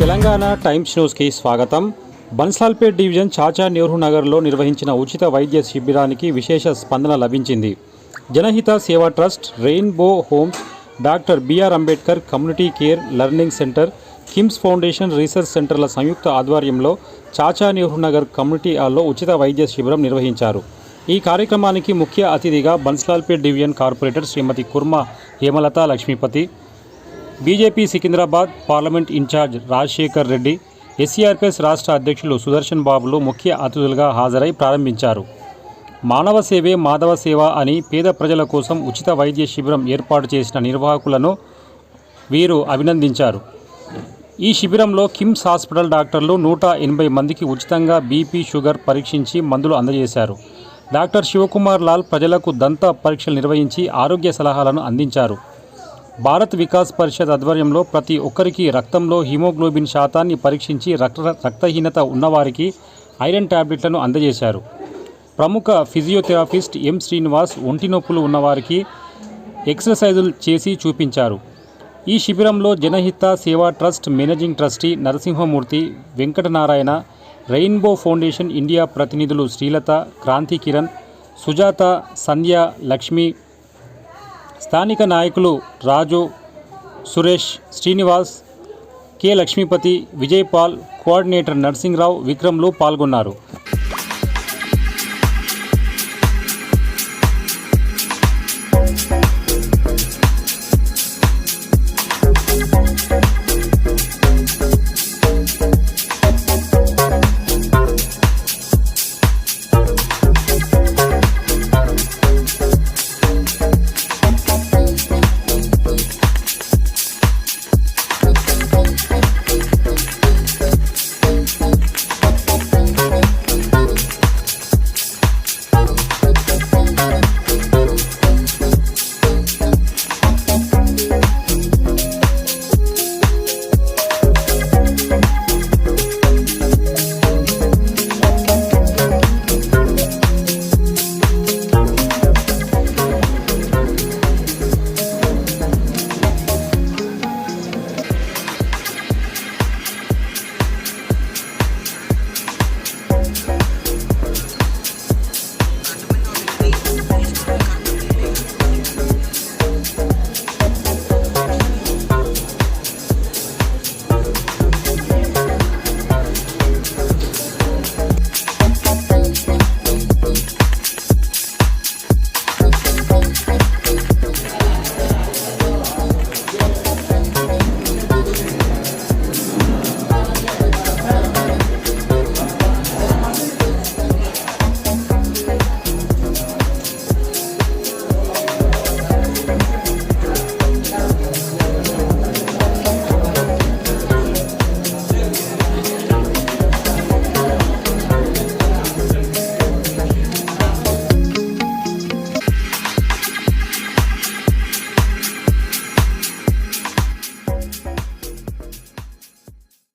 Telangana times న్యూస్కి స్వాగతం. బన్సాల్పేట్ division Chacha Nehru నగర్లో నిర్వహించిన ఉచిత వైద్య శిబిరానికి విశేష స్పందన లభించింది. Janahita Seva trust rainbow homes doctor B R Ambedkar community care learning centre KIMS foundation research సెంటర్ల సంయుక్త ఆధ్వర్యంలో చాచా నెహ్రూ నగర్ కమ్యూనిటీ హాల్లో ఉచిత వైద్య శిబిరం నిర్వహించారు. ఈ కార్యక్రమానికి ముఖ్య అతిథిగా Bansilalpet division corporator Shrimati Kurma Hemalatha Lakshmipathi BJP Secunderabad parliament in charge Rajasekhar Reddy SCRPS రాష్ట్ర అధ్యక్షులు సుదర్శన్ బాబులు ముఖ్య అతిథులుగా హాజరై ప్రారంభించారు. మానవ సేవే మాధవ సేవ అని పేద ప్రజల కోసం ఉచిత వైద్య శిబిరం ఏర్పాటు చేసిన నిర్వాహకులను వీరు అభినందించారు. ఈ శిబిరంలో కిమ్స్ హాస్పిటల్ డాక్టర్లు నూట ఎనభై మందికి ఉచితంగా బీపీ షుగర్ పరీక్షించి మందులు అందజేశారు. డాక్టర్ శివకుమార్ లాల్ ప్రజలకు దంత పరీక్షలు నిర్వహించి ఆరోగ్య సలహాలను అందించారు. భారత్ వికాస్ పరిషత్ ఆధ్వర్యంలో ప్రతి ఒక్కరికి రక్తంలో హిమోగ్లోబిన్ శాతాన్ని పరీక్షించి రక్త రక్తహీనత ఉన్నవారికి ఐరన్ టాబ్లెట్లను అందజేశారు. ప్రముఖ ఫిజియోథెరపిస్ట్ ఎం శ్రీనివాస్ ఒంటి నొప్పులు ఉన్నవారికి ఎక్సర్సైజులు చేసి చూపించారు. ఈ శిబిరంలో Janahita Seva trust managing trustee Narasimhamurthy Venkatanarayana rainbow foundation India ప్రతినిధులు శ్రీలత క్రాంతి కిరణ్ సుజాత సంధ్య లక్ష్మి స్థానిక నాయకులు రాజు సురేష్ శ్రీనివాస్ కె లక్ష్మీపతి విజయపాల్ కోఆర్డినేటర్ నర్సింగ్రావు విక్రమ్లు పాల్గొన్నారు.